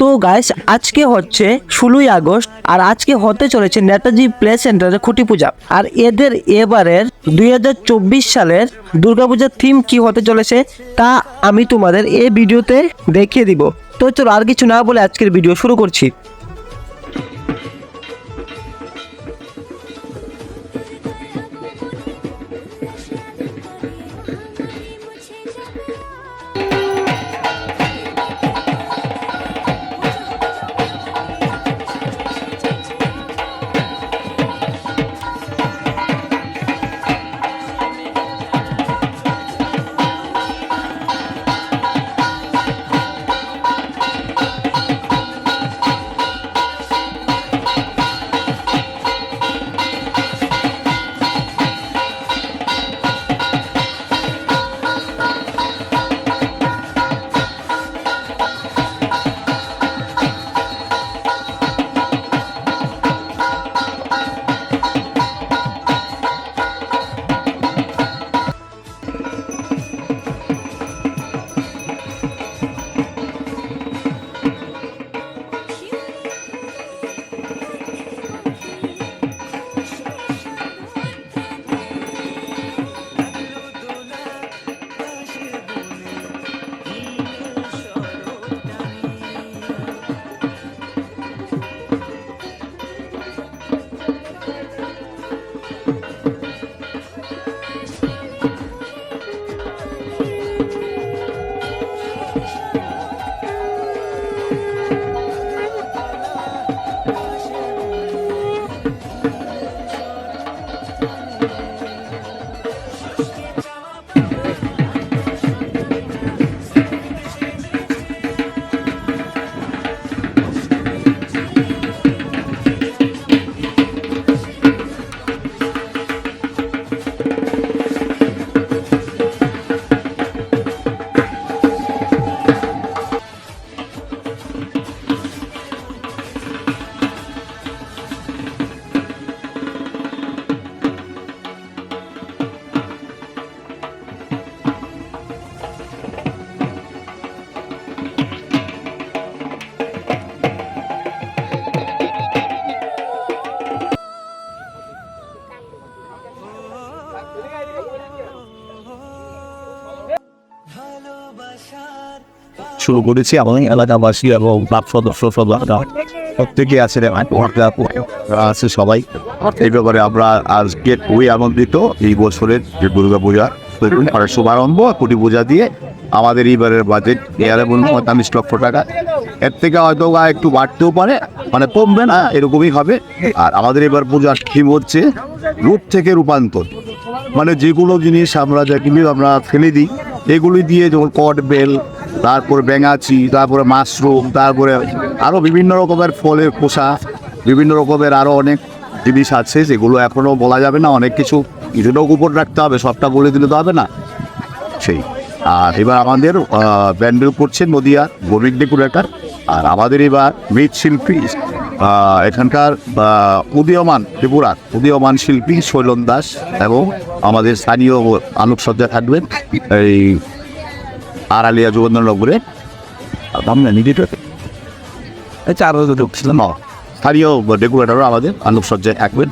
তো গাইস আজকে হচ্ছে ষোলোই আগস্ট, আর আজকে হতে চলেছে নেতাজি প্লে সেন্টারে খুঁটি পূজা। আর এদের এবারের দুই হাজার চব্বিশ সালের দুর্গাপূজার থিম কি হতে চলেছে, তা আমি তোমাদের এই ভিডিওতে দেখিয়ে দিব। তো চলো আর কিছু না বলে আজকের ভিডিও শুরু করছি। শুরু করেছি এবং এলাকাবাসী এবং ক্লাব সদস্য সদস্যরা প্রত্যেকে আছে আছে সবাই। এই ব্যাপারে আমরা আজকে খুবই আনন্দিত। এই বছরের যে দুর্গা পূজা আর শুভারম্ভ কোটি পূজা দিয়ে আমাদের এইবারের বাজেট এয়ারে বলুন, পঁয়তাল্লিশ লক্ষ টাকা। এর থেকে হয়তো একটু বাড়তেও পারে মানে কমবে না, এরকমই হবে। আর আমাদের এবার পূজার থিম হচ্ছে রূপ থেকে রূপান্তর। মানে যেগুলো জিনিস আমরা যেগুলি আমরা ফেলে দিই, এগুলি দিয়ে যেমন কট বেল তারপরে ব্যাঙাচি তারপরে মাশরুম, তারপরে আরও বিভিন্ন রকমের ফলের খোসা, বিভিন্ন রকমের আরও অনেক জিনিস আছে যেগুলো এখনও বলা যাবে না, অনেক কিছু কিছুটাও উপর রাখতে হবে, সবটা বলে দিলে তো হবে না। সেই, আর এবার আমাদের ব্যান্ডেল করছে নদিয়া গরিব ডেকুরেটার, আর আমাদের এবার মৃৎশিল্পী এখানকার উদীয়মান ত্রিপুরার উদীয়মান শিল্পী শৈলন দাস এবং আমাদের স্থানীয় আলোকসজ্জা থাকবেন এই আড়ালিয়া লগরে আমরা এই চার ছিলাম স্থানীয় ডেকোরেটারও আমাদের আলোকসজ্জায় থাকবেন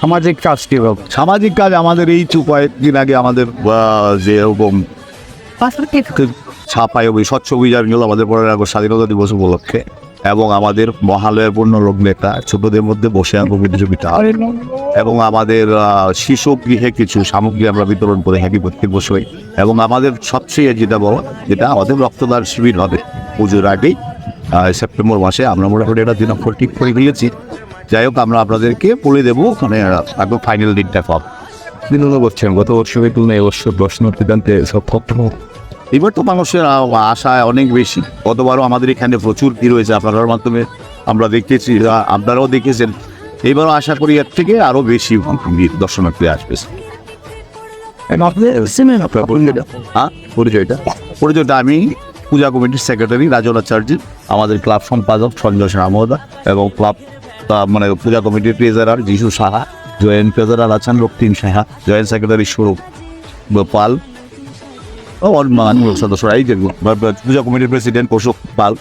সামাজিক কাজ কীভাবে সামাজিক কাজ আমাদের এই চু কয়েকদিন আগে আমাদের যে এরকম ছাপায় অভি স্বচ্ছ অভিযান গেল আমাদের পরের আগস্ট স্বাধীনতা দিবস উপলক্ষে। এবং আমাদের মহালয়ের পূর্ণ লগ্নে একটা ছোটদের মধ্যে বসে আঁকো প্রতিযোগিতা এবং আমাদের শিশু গৃহে কিছু সামগ্রী আমরা বিতরণ করে থাকি প্রত্যেক বছরই। এবং আমাদের সবচেয়ে যেটা বড় যেটা আমাদের রক্তদান শিবির হবে পুজোর আগেই সেপ্টেম্বর মাসে। আমরা মোটামুটি একটা দিনাক্ষর ঠিক করে ফেলেছি। যাই হোক আমরা আপনাদেরকে বলে দেবো মানে একদম ফাইনাল দিনটা পাব বিনোদন করছেন গত বছরের তুলনায় এবছর দর্শন সিদ্ধান্তে সব এবার তো মানুষের আশা অনেক বেশি। গতবারও আমাদের এখানে প্রচুর ভিড় হয়েছে আপনার মাধ্যমে। আমরা দেখেছি আপনারাও দেখেছেন। এবারও আশা করি এর থেকে আরও বেশি ভিড় দর্শনার্থী আসবে। হ্যাঁ? পরিচয়টা? পরিচয়টা আমি পূজা কমিটির সেক্রেটারি রাজনা চার্জি আমাদের ক্লাব সম্পাদক সঞ্জয় মহোদয় এবং ক্লাব মানে পূজা কমিটির ট্রেজারার যিশু সাহা জয়েন্ট ট্রেজারার আছেন রক্তিম সাহা জয়েন্ট সেক্রেটারি স্বরূপ পাল ও অন্য সদস্যরা এই যে পূজা কমিটির প্রেসিডেন্ট অশোক পাল